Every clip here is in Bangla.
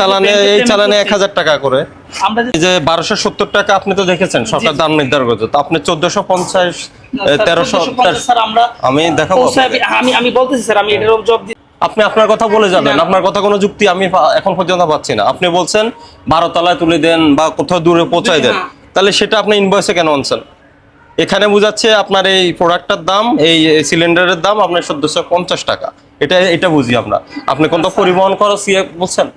চালানে এই চালানে এক হাজার টাকা করে। আমরা যে বারোশো সত্তর টাকা আপনি তো দেখেছেন সরকার দাম নির্ধারণ করেছে। তো আপনি চোদ্দশো পঞ্চাশ তেরোশো 1450 স্যার আমরা আমি দেখাবো আমি আমি বলতেছি স্যার আমি এটার জব আপনি আপনার কথা বলে যাবেন। আপনার কথা কোনো যুক্তি আমি এখন পর্যন্ত পাচ্ছি না। আপনি বলছেন বারো তলায় তুলে দেন বা কোথাও দূরে পৌঁছায় দেন। তাহলে সেটা আপনি ইনভয়েসে কেন আনছেন? এখানে বুঝাচ্ছে আপনার এই প্রোডাক্টটার দাম এই সিলিন্ডারের দাম আপনার চোদ্দশো পঞ্চাশ টাকা। এটা এটা বুঝি আমরা। আপনি কোন আচ্ছা। পরিবহন খরচ ইয়ে বলছেন?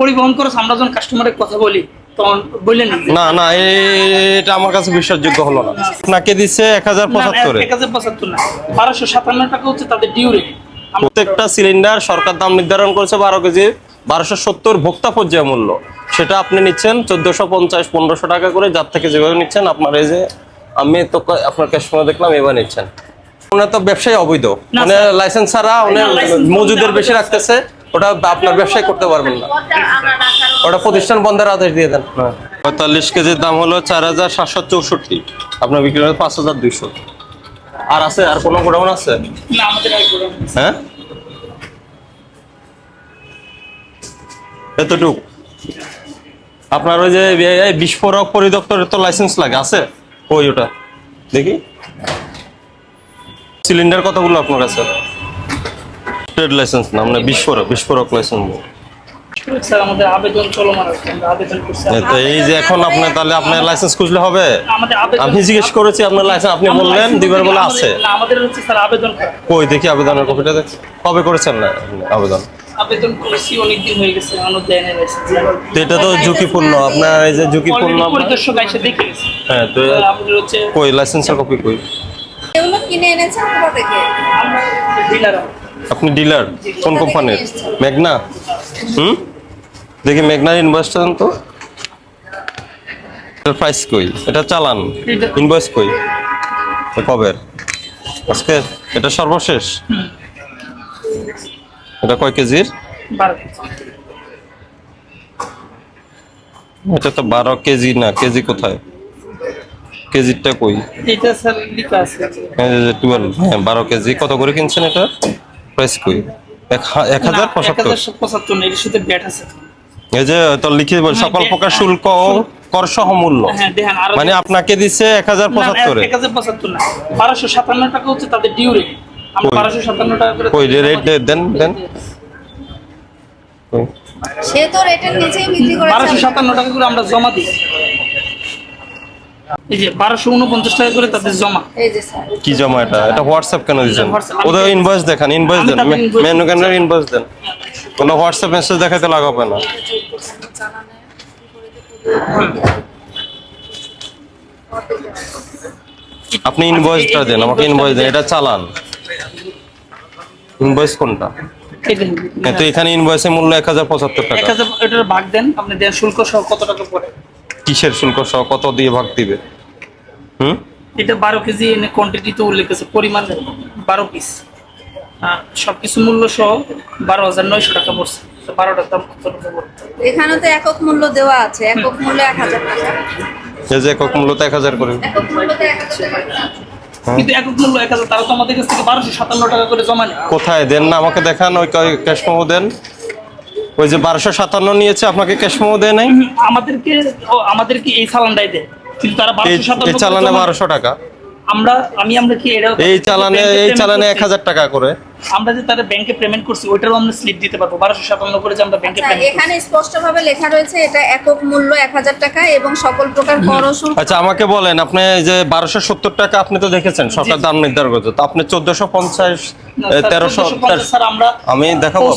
পরিবহন খরচ আমরা যখন কাস্টমারের কথা বলি তখন বললেন না। না এটা আমার কাছে বিশ্বাসযোগ্য হলো না। আপনাকে দিচ্ছে এক হাজার পঁচাত্তরে। এক হাজার পঁচাত্তর না বারোশো সাতান্ন টাকা হচ্ছে তাদের ডিউ রেট প্রত্যেকটা সিলিন্ডার সরকার দাম নির্ধারণ করেছে বারো কেজি বারোশো সত্তর ভোক্তা পর্যায়ে মূল্য। সেটা আপনি নিচ্ছেন চোদ্দশো পঞ্চাশ পনেরোশো টাকা করে যার থেকে যেভাবে নিচ্ছেন আপনার এই যে আমি তো আপনার কাস্টমার দেখলাম এবার নিচ্ছেন। ওনার তো ব্যবসায় অবৈধ। মানে লাইসেন্স ছাড়া উনি মজুদের বেশি রাখতেছে। ওটা আপনার ব্যবসায় করতে পারবেন না। ওটা প্রতিষ্ঠান বন্ধের আদেশ দিয়ে দেন। পঁয়তাল্লিশ কেজির দাম হলো চার হাজার সাতশো চৌষট্টি। আপনার বিক্রি হবে পাঁচ হাজার দুইশো। আর আছে আর কোনো গোডাউন আছে? না আমাদের আর গোডাউন নেই। হ্যাঁ? এতটুক। আপনার ওই যে বিস্ফোরক পরিদপ্তরের তো লাইসেন্স লাগে আছে? ওই ওটা। দেখি। সিলিন্ডার কতগুলো আপনার কাছে? ট্রেড লাইসেন্স না মানে বিস্ফোরক বিস্ফোরক লাইসেন্স আমাদের আবেদন চলমান আছে আবেদন তো এই যে এখন আপনার তাহলে আপনার লাইসেন্স খুঁজলে হবে? আমি জিজ্ঞেস করেছি আপনার লাইসেন্স আপনি বললেন license দিবার বলে আছে। আমাদের হচ্ছে স্যার আবেদন কই দেখি আবেদনের কপিটা দেখ কবে করেছেন না আবেদন? আবেদন করেছি অনেকদিন হয়ে গেছে এখনও দেয় নাই লাইসেন্স তো এটা তো ঝুঁকিপূর্ণ আপনার এই যে ঝুঁকিপূর্ণ পরিদর্শক এসে দেখে গেছে। হ্যাঁ তো হচ্ছে কই লাইসেন্সের কপি কই? এগুলো কিনে এনেছেন কোথা থেকে আমরা ডিলার আপনি ডিলার কোন কোম্পানির মেঘনা? হুম? দেখি মেঘনার ইনভয়েসটা দেন তো। এটার প্রাইস কই? এটা চালান। ইনভয়েস কই? কবের? আজকে? এটা সর্বশেষ? এটা কয় কেজির? এটা তো বারো কেজি না কেজি কোথায়? কেজিরটা কই? এটা স্যার লিখা আছে। টুয়েলভ হ্যাঁ বারো কেজি। কত করে কিনছেন এটা? প্রাইস কই? এক হাজার পঁচাত্তর হাজার পঁচাত্তর? না, এর সাথে ব্যাট আছে। এই যে তো লিখে বল, সকল হ্যাঁ, প্রকার হ্যাঁ, শুল্ক ও কর সহ মূল্য। হ্যাঁ দেখেন আরও মানে আপনাকে দিচ্ছে এক হাজার পঁচাত্তরে এক হাজার পঁচাত্তর না বারোশো সাতান্ন টাকা হচ্ছে তাদের ডিউ রেট? বারোশো সাতান্ন টাকা করে কই রেট দেন দেন। সে তো রেটের নিচেই বিক্রি বারোশো করেছে সাতান্ন টাকা করে আমরা জমা দিই এই যে বারোশো উনপঞ্চাশ টাকা করে তাদের জমা। এই যে স্যার। কি জমা এটা? এটা হোয়াটসঅ্যাপ কেন দিচ্ছেন ওদের ইনভয়েস দেখান ইনভয়েস দেন মেনু কেন ইনভয়েস দেন। কোনো হোয়াটসঅ্যাপ মেসেজ দেখাতে লাগাবে না। আপনি ইনভয়েসটা দেন আমাকে ইনভয়েস দেন। এটা চালান। ইনভয়েস কোনটা? তো এখানে ইনভয়েসের মূল্য এক হাজার পঁচাত্তর টাকা। এটার ভাগ দেন আপনি দেন শুল্ক সহ কত টাকা পড়ে। কিসের শুল্ক সহ কত দিয়ে ভাগ দিবে? হুম? এটা বারো কেজি এনে কোয়ান্টিটি তো উল্লেখ আছে পরিমাণ বারো পিস সব কিছু মূল্য সহ বারো হাজার নয়শো টাকা পড়ছে। বারোটার দাম কত এখানে তো একক মূল্য দেওয়া আছে একক মূল্য এক হাজার টাকা। এই যে একক মূল্য তো এক হাজার করে। টাকা। কিন্তু একক মূল্য এক হাজার তারা তো আমাদের কাছ থেকে বারোশো সাতান্ন টাকা করে জমা নেয়। কোথায়? দেন না আমাকে দেখান ওই ক্যাশ মেমো দেন। ওই যে বারোশো সাতান্ন নিয়েছে আপনাকে ক্যাশ মেমো দেয় নাই? আমাদেরকে আমাদেরকে এই চালানটাই দেয়। কিন্তু তারা বারোশো সাতান্ন চালানে বারোশো টাকা। আমরা আমি আমরা কি এটা এই চালানে এই চালানে এক হাজার টাকা করে। আমরা যে তারা ব্যাংকে পেমেন্ট করছি ওইটারও আমরা স্লিপ দিতে পারব। বারোশো সাতান্ন করে যে আমরা ব্যাংকে আচ্ছা পেমেন্ট এখানে স্পষ্টভাবে লেখা রয়েছে এটা একক মূল্য এক হাজার টাকা এবং সকল প্রকার কর শুল্ক। আচ্ছা আমাকে বলেন আপনি যে বারোশো সত্তর টাকা আপনি তো দেখেছেন সরকার দাম নির্ধারণ করেছে তো আপনি চোদ্দশো পঞ্চাশ তেরোশো স্যার আমরা আমি দেখাবো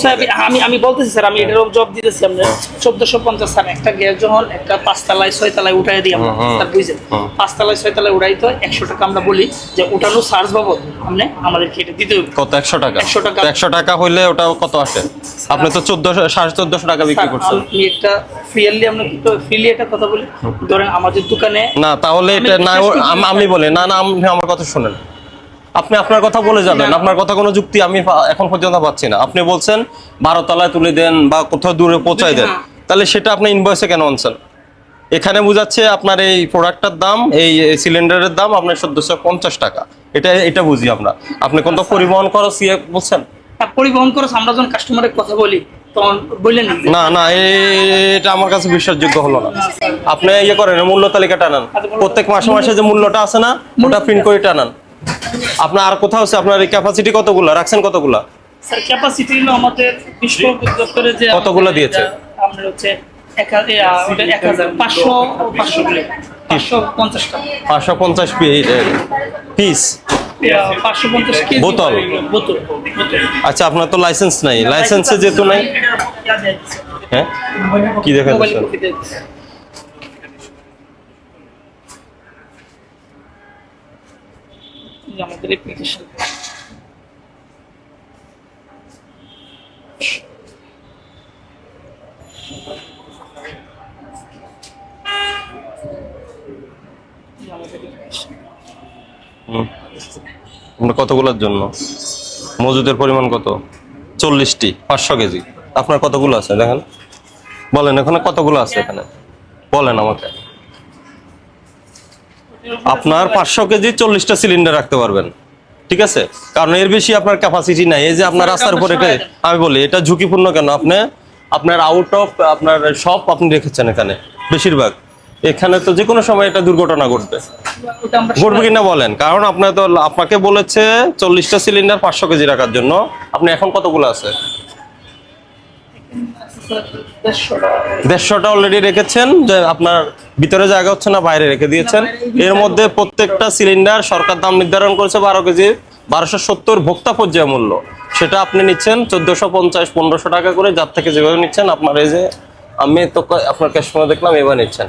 আমি আমি বলতেছি স্যার আমি এটারও জব দিতেছি আমরা। চোদ্দশো পঞ্চাশ স্যার একটা গ্যাস যখন একটা পাঁচতলায় ছয়তলায় উঠাই দিই আমরা। স্যার বুঝছেন। পাঁচতলায় ছয়তলায় উঠাইতে হয় একশো টাকা আমরা বলি যে উঠানো চার্জ বাবদ আপনি আমাদেরকে এটা দিতে হবে। কত? একশো টাকা। 100 টাকা। একশো টাকা। হইলে ওটা কত আসে? আপনি তো চোদ্দশো সাড়ে চোদ্দশো টাকা বিক্রি করছেন। আমি ফ্রিয়ারলি আমরা কিন্তু ফ্রিলি একটা কথা বলি। ধরেন আমাদের দোকানে না তাহলে এটা না আম- বলি না না আপনি আমার কথা শুনেন। আপনি আপনার কথা বলে যাবেন। আপনার কথা কোনো যুক্তি আমি এখন পর্যন্ত পাচ্ছি না। আপনি বলছেন বারো তলায় তুলে দেন বা কোথাও দূরে পৌঁছায় দেন। তাহলে সেটা আপনি ইনভয়েসে কেন আনছেন? এখানে বোঝাচ্ছে আপনার এই প্রোডাক্টটার দাম এই সিলিন্ডারের দাম আপনার চোদ্দশো পঞ্চাশ টাকা। এটা এটা বুঝি আমরা। আপনি কোন পরিবহন খরচ ইয়ে বলছেন? হ্যাঁ, পরিবহন খরচ আমরা যখন কাস্টমারের কথা বলি তখন বললেন না না এ- এটা আমার কাছে বিশ্বাসযোগ্য হলো না। আপনি ইয়ে করেন মূল্য তালিকা টানান। প্রত্যেক মাসে মাসে যে মূল্যটা আছে না ওটা প্রিন্ট করে টানান। আপনার আর কোথাও আছে? আপনার ক্যাপাসিটি কতগুলো? রাখছেন কতগুলা? স্যার ক্যাপাসিটি হলো আমাদের বিশ্ব দপ্তরে যে কতগুলো দিয়েছে? আমরা হচ্ছে এক হাজার এ, এক হাজার পাঁচশো পাঁচশো পাঁচশো পঞ্চাশ পিস বোতল। আচ্ছা আপনার তো লাইসেন্স নাই। লাইসেন্সে যেহেতু নাই হ্যাঁ? কি দেখা মোবাইল যাচ্ছে কপি দিয়ে দিচ্ছে। এই আমাদের অ্যাপ্লিকেশন কতগুলোর জন্য? মজুদের পরিমাণ কত? চল্লিশটি পাঁচশো কেজি। আপনার কতগুলো আছে? দেখেন। বলেন এখানে কতগুলো আছে এখানে? বলেন আমাকে। আপনার পাঁচশো কেজি চল্লিশটা সিলিন্ডার রাখতে পারবেন। ঠিক আছে? কারণ এর বেশি আপনার ক্যাপাসিটি নাই। এই যে আপনার রাস্তার উপরে আমি বলি এটা ঝুঁকিপূর্ণ কেন? আপনি আপনার আউট অফ আপনার সব আপনি রেখেছেন এখানে বেশিরভাগ। এখানে তো যে কোনো সময় এটা দুর্ঘটনা ঘটবে। ঘটবে কিনা বলেন কারণ আপনার তো আপনাকে বলেছে চল্লিশটা সিলিন্ডার পাঁচশো কেজি রাখার জন্য। আপনি এখন কতগুলো আছে? দেড়শোটা অলরেডি রেখেছেন যে আপনার ভিতরে জায়গা হচ্ছে না বাইরে রেখে দিয়েছেন। এর মধ্যে প্রত্যেকটা সিলিন্ডার সরকার দাম নির্ধারণ করেছে বারো কেজি বারোশো সত্তর ভোক্তা পর্যায় মূল্য। সেটা আপনি নিচ্ছেন চোদ্দশো পঞ্চাশ পনেরোশো টাকা করে যার থেকে যেভাবে নিচ্ছেন আপনার এই যে আমি তো আপনার ক্যাশ দেখলাম এবার নিচ্ছেন।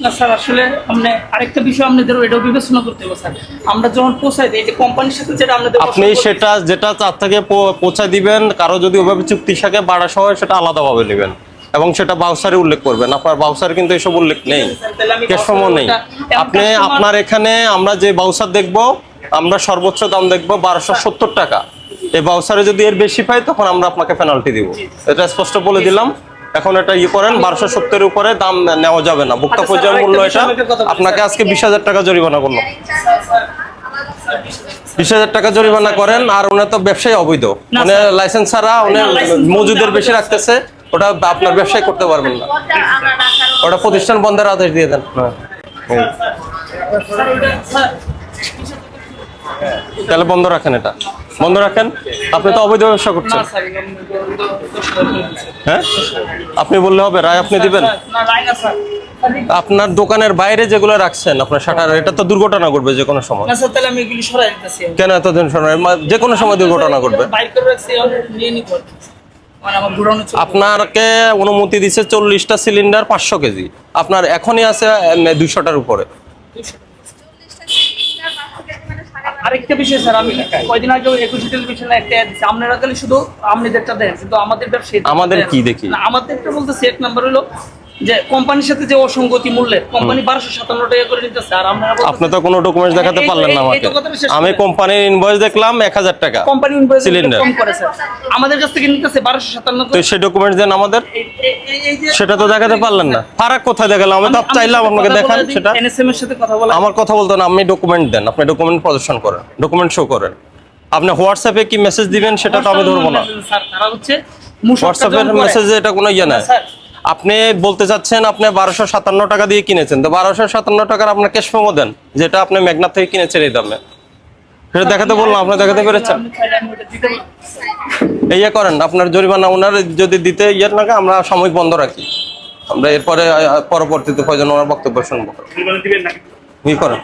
না স্যার আসলে আপনি আরেকটা বিষয় আপনাদের এটাও বিবেচনা করতে হবে স্যার। আমরা যখন পৌঁছাই দিই যে কোম্পানির সাথে যেটা আপনাদের আপনি সেটা যেটা চার থেকে পো- পৌঁছায় দিবেন কারও যদি ওভাবে চুক্তি থাকে বাড়া সহ সেটা আলাদাভাবে নেবেন। এবং সেটা বাউসারে উল্লেখ করবেন। আপনার বাউসারে কিন্তু এসব উল্লেখ নেই। তাহলে আমি ক্যাশ ফর্মও নেই। আপনি আপনার এখানে আমরা যে বাউসার দেখব আমরা সর্বোচ্চ দাম দেখব বারোশো সত্তর টাকা। এই বাউসারে যদি এর বেশি পাই তখন আমরা আপনাকে পেনাল্টি দিব। এটা স্পষ্ট বলে দিলাম। এখন এটা ইয়ে করেন বারোশো সত্তরের উপরে দাম নেওয়া যাবে না। ভোক্তা আচ্ছা, পর্যায়ের মূল্য এটা। আপনাকে আজকে বিশ হাজার টাকা জরিমানা করল। বিশ হাজার টাকা জরিমানা করেন আর ওনার তো ব্যবসায় অবৈধ। মানে লাইসেন্স ছাড়া উনি মজুদের বেশি রাখতেছে ওটা আপনার ব্যবসায় করতে পারবেন না। ওটা প্রতিষ্ঠান বন্ধের আদেশ দিয়ে দেন। হ্যাঁ। তাহলে বন্ধ রাখেন এটা। বন্ধ রাখেন। আপনি তো অবৈধ ব্যবসা করছেন। হ্যাঁ? আপনি বললে হবে রায় আপনি দিবেন? আপনার দোকানের বাইরে যেগুলো রাখছেন আপনার শাটার এটা তো দুর্ঘটনা ঘটবে যে কোনো সময়। সরাই কেন এতদিন শোনা যে কোনো সময় দুর্ঘটনা ঘটবে। বাইক করে রাখছি আমি নিয়ে নিব আর কি। মানে। আপনাকে অনুমতি দিছে চল্লিশটা সিলিন্ডার পাঁচশো কেজি। আপনার এখনই আছে দুইশোটার উপরে। আরেকটা বিষয় স্যার আমি কয়দিন আগে একুশ টেলিভিশনে একটা। আপনারা তাহলে শুধু আপনাদেরটা দেন কিন্তু আমাদের ব্যবসায়ী আমাদের কি দেখি? আমাদেরটা বলতে সেট নাম্বার হলো যে কোম্পানির সাথে যে অসঙ্গতি মূল্যের কোম্পানি বারোশো সাতান্ন টাকা করে নিতেছে আর বলতেছেন- আপনি তো কোনো ডকুমেন্টস দেখাতে পারলেন না আমাকে। আমি কোম্পানির ইনভয়েস দেখলাম এক হাজার টাকা। Company invoice. কম করে আমাদের কাছ থেকে নিতেছে বারোশো সাতান্ন তো সেই ডকুমেন্টস দেন আমাদের? সেটা তো দেখাতে পারলেন না। ফারাক কোথায় দেখালাম? আমি তো চাইলাম আপনাকে দেখান সেটা। NSM এর সাথে কথা বলা। আমার কথা বলতো না আপনি ডকুমেন্ট দেন। আপনি ডকুমেন্ট প্রদর্শন করেন। ডকুমেন্ট শো করেন। আপনি হোয়াটসঅ্যাপে কি মেসেজ দিবেন সেটা তো আমি ধরবো না। স্যার। তারা হচ্ছে হোয়াটসঅ্যাপের মেসেজে এটা কোনো ইয়ে নাই। না, স্যার। আপনি বলতে চাচ্ছেন আপনি বারোশো সাতান্ন টাকা দিয়ে কিনেছেন। তো বারোশো সাতান্ন টাকার আপনার ক্যাশ মেমো দেন যেটা আপনি মেঘনাথ থেকে কিনেছেন এই দামে। সেটা দেখাতে বললাম আপনি দেখাতে পেরেছেন? ইয়ে করেন আপনার জরিমানা ওনার যদি দিতে ইয়ে লাগে আমরা সাময়িক বন্ধ রাখি। আমরা এরপরে পরবর্তীতে প্রয়োজন ওনার বক্তব্য শুনব। ই করেন?